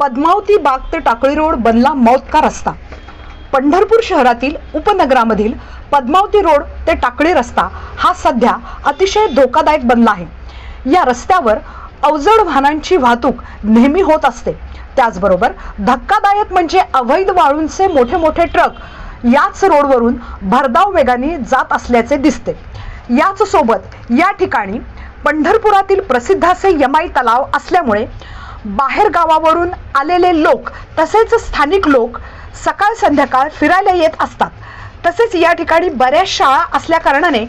पद्मावती बाग ते टाकळी रोड बनला मौत का रस्ता. पंढरपूर शहरातील उपनगरामधील पद्मावती रोड ते टाकळी रस्ता हा सध्या अतिशय धोकादायक बनला आहे. या रस्त्यावर अवजड वाहनांची वाहतूक नेहमी होत असते. त्याचबरोबर धक्कादायक म्हणजे अवैध वाळूंचे मोठे मोठे ट्रक याच रोडवरून भरधाव वेगाने जात असल्याचे दिसते. याच सोबत या ठिकाणी पंढरपुरातील प्रसिद्ध असे यमाई तलाव असल्यामुळे बाहेर गावावरून आलेले लोक तसेच स्थानिक लोक सकाळ संध्याकाळ फिरायला येत असतात. तसेच या ठिकाणी बऱ्याच शाळा असल्या कारणाने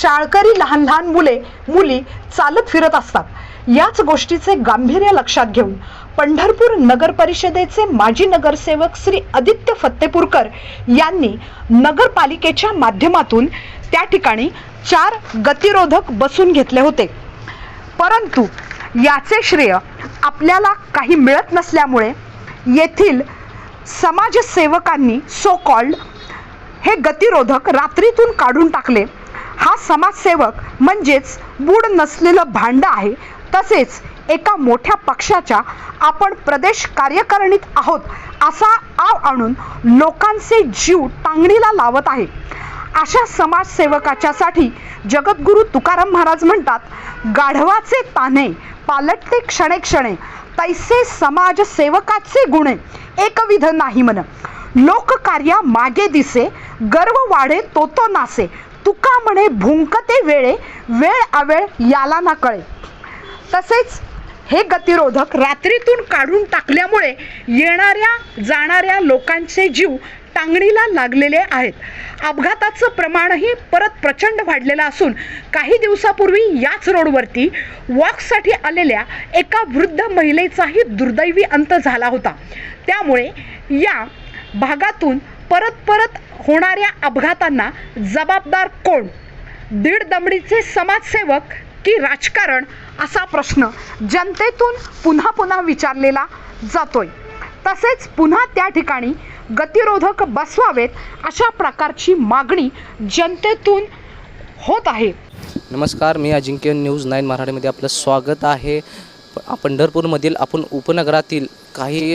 शाळकरी लहान लहान मुले मुली चालत फिरत असतात. याच गोष्टीचे गांभीर्य लक्षात घेऊन पंढरपूर नगर परिषदेचे माजी नगरसेवक श्री आदित्य फत्तेपूरकर यांनी नगरपालिकेच्या माध्यमातून त्या ठिकाणी चार गतिरोधक बसून घेतले होते. परंतु याचे श्रेय आपल्याला काही मिळत नसल्यामुळे येथील समाजसेवकांनी सो कॉल्ड हे गतिरोधक रात्रीतून काढून टाकले. हा समाजसेवक म्हणजेच बूड नसलेलं भांड आहे. तसेच एका मोठ्या पक्षाच्या आपण प्रदेश कार्यकारिणीत आहोत असा आव आणून लोकांचे जीव टांगणीला लावत आहे. अशा समाजसेवकाच्यासाठी जगद्गुरू तुकाराम महाराज म्हणतात गाढवाचे ताने पालटते क्षणे क्षणे तैसे समाजसेवकाचे गुणे एकविध नाही म्हण. लोककार्या मागे दिसे गर्व वाढे तो तो नासे तुका म्हणे भुंकते वेळे वेळ अवेळ याला ना कळे. तसेच हे गतिरोधक रात्रीतून काढून टाकल्यामुळे येणाऱ्या जाणाऱ्या लोकांचे जीव टांगणीला लागलेले आहेत. अपघाताचं प्रमाणही परत प्रचंड वाढलेलं असून काही दिवसापूर्वी याच रोडवरती वॉकसाठी आलेल्या एका वृद्ध महिलेचाही दुर्दैवी अंत झाला होता. त्यामुळे या भागातून परत परत होणाऱ्या अपघातांना जबाबदार कोण? दीड दमडीचे समाजसेवक की राजकारण असा प्रश्न जनतेतून पुन्हा पुन्हा विचारलेला जातोय. तसेच पुन्हा त्या ठिकाणी गतिरोधक बसवावेत अशा प्रकारची मागणी जनतेतून होत आहे. नमस्कार मी अजिंक्य न्यूज नाईन मराठीमध्ये आपलं स्वागत आहे. प- पंढरपूरमधील आपण उपनगरातील काही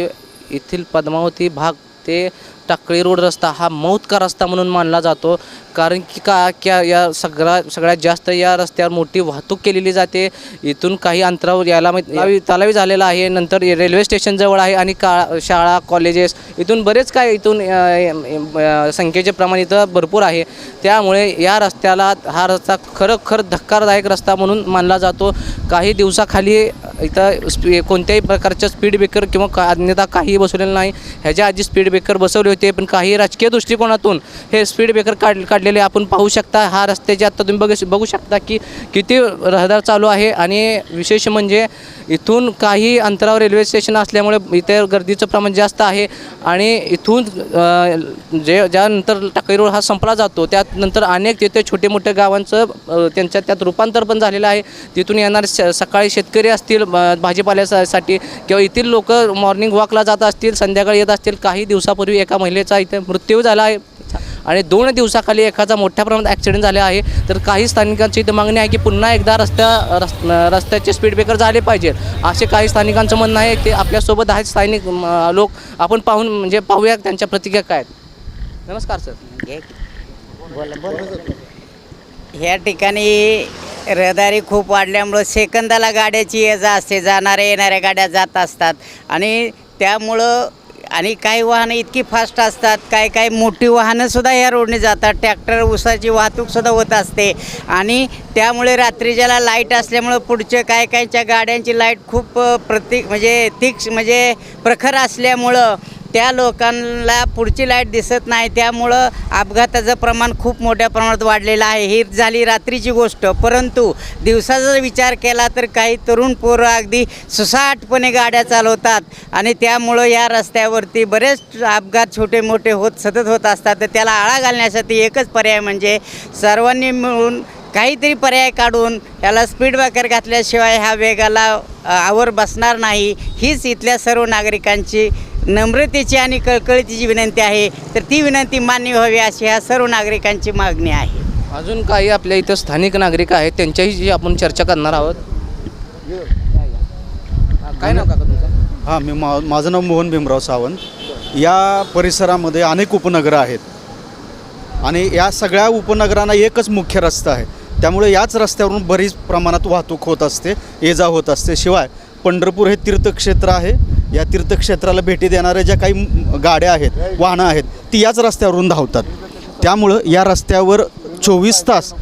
येथील पद्मावती भाग ते टाकळी रोड रस्ता हा मौत का रस्ता म्हणून मानला जातो. कारण की का क्या या सगळ्या सगळ्यात जास्त या रस्त्यावर मोठी वाहतूक केलेली जाते. इथून काही अंतरावर यायला तलावी तलावी झालेला आहे. नंतर रेल्वे स्टेशनजवळ आहे आणि का शाळा कॉलेजेस इथून बरेच काय इथून संख्येचे प्रमाण इथं भरपूर आहे. त्यामुळे या रस्त्याला हा रस्ता खरोखर धक्कादायक रस्ता म्हणून मानला जातो. काही दिवसाखाली इथं स्पी कोणत्याही प्रकारचं स्पीड ब्रेकर किंवा का अन्यथा काहीही बसवलेलं नाही. ह्याच्या आधी स्पीड ब्रेकर बसवले होते पण काही राजकीय दृष्टिकोनातून हे स्पीड ब्रेकर काढ काढलेले आपण पाहू शकता. हा रस्त्याचे आत्ता तुम्ही बघू बघू शकता की किती रहदार चालू आहे आणि विशेष म्हणजे इथून काही अंतरावर रेल्वे स्टेशन असल्यामुळे इथे गर्दीचं प्रमाण जास्त आहे आणि इथून जे ज्यानंतर टाकळी रोड हा संपला जातो त्यानंतर अनेक तिथे छोटे मोठे गावांचं त्यांच्या त्यात रूपांतर पण झालेलं आहे. तिथून येणारे सकाळी शेतकरी असतील भाजीपाल्यासाठी किंवा येथील लोक मॉर्निंग वॉकला जात असतील संध्याकाळी येत असतील काही दिवसापूर्वी एका महिलेचा इथे मृत्यू झाला आहे. आणि दोन दिवसाखाली एखादा मोठ्या प्रमाणात ॲक्सिडेंट झाले आहे. तर काही स्थानिकांची इथं मागणी आहे की पुन्हा एकदा रस्त्या रस् रस्त्याचे स्पीड ब्रेकर झाले पाहिजे. असे काही स्थानिकांचं म्हणणं आहे ते आपल्यासोबत आहेत स्थानिक लोक. आपण पाहून म्हणजे पाहूया त्यांच्या प्रतिक्रिया काय आहेत. नमस्कार सर. ह्या ठिकाणी रहदारी खूप वाढल्यामुळं सेकंदाला गाड्याची ये जा असते. जाणाऱ्या येणाऱ्या गाड्या जात असतात. आणि त्यामुळं आणि काही वाहनं इतकी फास्ट असतात काय काय मोठी वाहनंसुद्धा या रोडने जातात. ट्रॅक्टर उसाची वाहतूकसुद्धा होत असते. आणि त्यामुळे रात्रीच्याला लाइट असल्यामुळं पुढच्या काय कायच्या गाड्यांची लाइट खूप प्रतीक म्हणजे तीक्ष म्हणजे प्रखर असल्यामुळं त्या लोकांना पुढची लाइट दिसत नाही. त्यामुळं अपघाताचं प्रमाण खूप मोठ्या प्रमाणात वाढलेलं आहे. ही झाली रात्रीची गोष्ट. परंतु दिवसाचा जर विचार केला तर काही तरुण पोरं अगदी सुसाटपणे गाड्या चालवतात. आणि त्यामुळं या रस्त्यावरती बरेच अपघात छोटे मोठे होत सतत होत असतात. तर त्याला आळा घालण्यासाठी एकच पर्याय म्हणजे सर्वांनी मिळून काहीतरी पर्याय काढून याला स्पीड ब्रेकर घातल्याशिवाय ह्या वेगाला आवर बसणार नाही. हीच इथल्या सर्व नागरिकांची नम्रतेची आणि कळकळीची विनंती आहे तर ती विनंती मान्य व्हावी अशी ह्या सर्व नागरिकांची मागणी आहे. अजून काही आपल्या इथं स्थानिक नागरिक आहेत त्यांच्याही जी आपण चर्चा करणार आहोत. काय नाव काका तुमचं? हां मी मा माझं नाव मोहन भीमराव सावंत. या परिसरामध्ये अनेक उपनगरं आहेत. आणि या सगळ्या उपनगरांना एकच मुख्य रस्ता आहे. त्यामुळे याच रस्त्यावरून बरीच प्रमाणात वाहतूक होत असते ये जा होत असते. शिवाय पंढरपूर हे तीर्थक्षेत्र आहे. या तीर्थक्षेत्राला भेटी देणाऱ्या ज्या काही गाड्या आहेत वाहनं आहेत ती याच रस्त्यावरून धावतात. त्यामुळं या रस्त्यावर चोवीस तास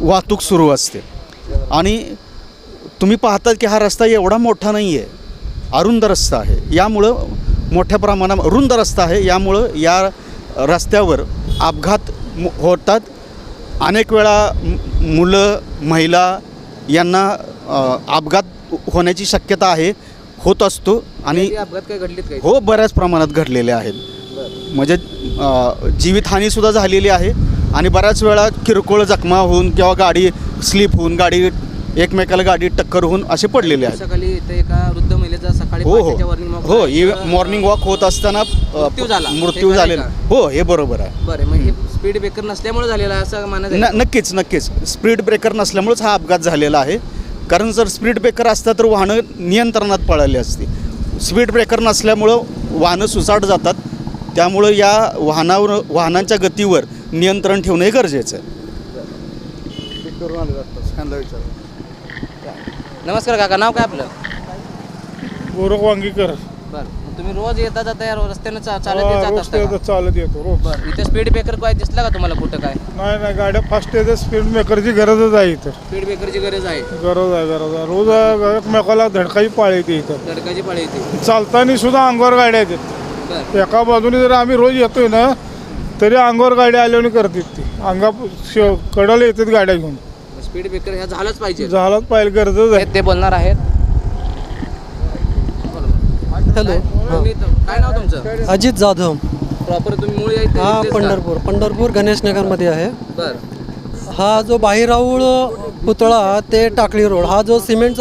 वाहतूक सुरू असते. आणि तुम्ही पाहतात की हा रस्ता एवढा मोठा नाही आहे अरुंद रस्ता आहे. यामुळं मोठ्या प्रमाणात रुंद रस्ता आहे. यामुळं या रस्त्यावर अपघात होतात. अनेक वेळा मुलं महिला यांना अपघात होण्याची शक्यता आहे. होत असतो आणि अपघात काय घडलीत काय हो बऱ्याच प्रमाणात घडलेले आहेत. म्हणजे जीवितहानीसुद्धा झालेली आहे आणि बऱ्याच वेळा किरकोळ जखमा होऊन किंवा गाडी स्लिप होऊन गाडी एकमेकाला गाडी टक्कर होऊन असे पडलेले आहेत. सकाळी इथे एका वृद्ध महिलेचा सकाळी हो हो. हो ही मॉर्निंग वॉक होत असताना मृत्यू झाला. मृत्यू खरं झालेला. हो हे बरोबर आहे. बरं मग हे स्पीड ब्रेकर नसल्यामुळे झालेलं आहे असं मानत नक्कीच नक्कीच. स्पीड ब्रेकर नसल्यामुळेच हा अपघात झालेला आहे. कारण जर स्पीड ब्रेकर असता तर वाहनं नियंत्रणात पळाली असती. स्पीड ब्रेकर नसल्यामुळं वाहनं सुसाट जातात. त्यामुळं या वाहनावर वाहनांच्या गतीवर नियंत्रण ठेवणं हे गरजेचं आहे. नमस्कार काका नाव काय आपलं? गोरख वांगीकर. बरं. तुम्ही रोज येता जाता या रस्त्यानं चा- चालत येत हा, जात रोज असता ते का? चालत येतो रोज. बरं इथे स्पीड ब्रेकर काय दिसला का तुम्हाला कुठं काय? नाही नाही गाड्या फास्ट येते स्पीड मेकरची गरजच आहे इथं. स्पीड ब्रेकरची गरज आहे. गरज आहे गरज आहे. रोज एकमेकाला धडकाची पाळी येते इथं. धडकाची पाळी येते चालताना सुद्धा अंगावर गाड्या येतात. बरं. एका बाजूने जर आम्ही रोज येतोय ना तरी अंगावर गाड्या आल्याने करतात ती. अंगा श- कडाला येतात गाड्या घेऊन. स्पीड ब्रेकर ह्या झालंच पाहिजे. झालाच पाहिजे गरजच आहे. ते बोलणार आहेत. हॅलो. काय नाव तुमचं? अजित जाधव. प्रॉपर तुम्ही मूळ हा? पंढरपूर. पंढरपूर गणेशनगरमध्ये आहे. बरं. हा जो बाहिराऊळ पुतळा ते टाकळी रोड. हा जो सिमेंटचा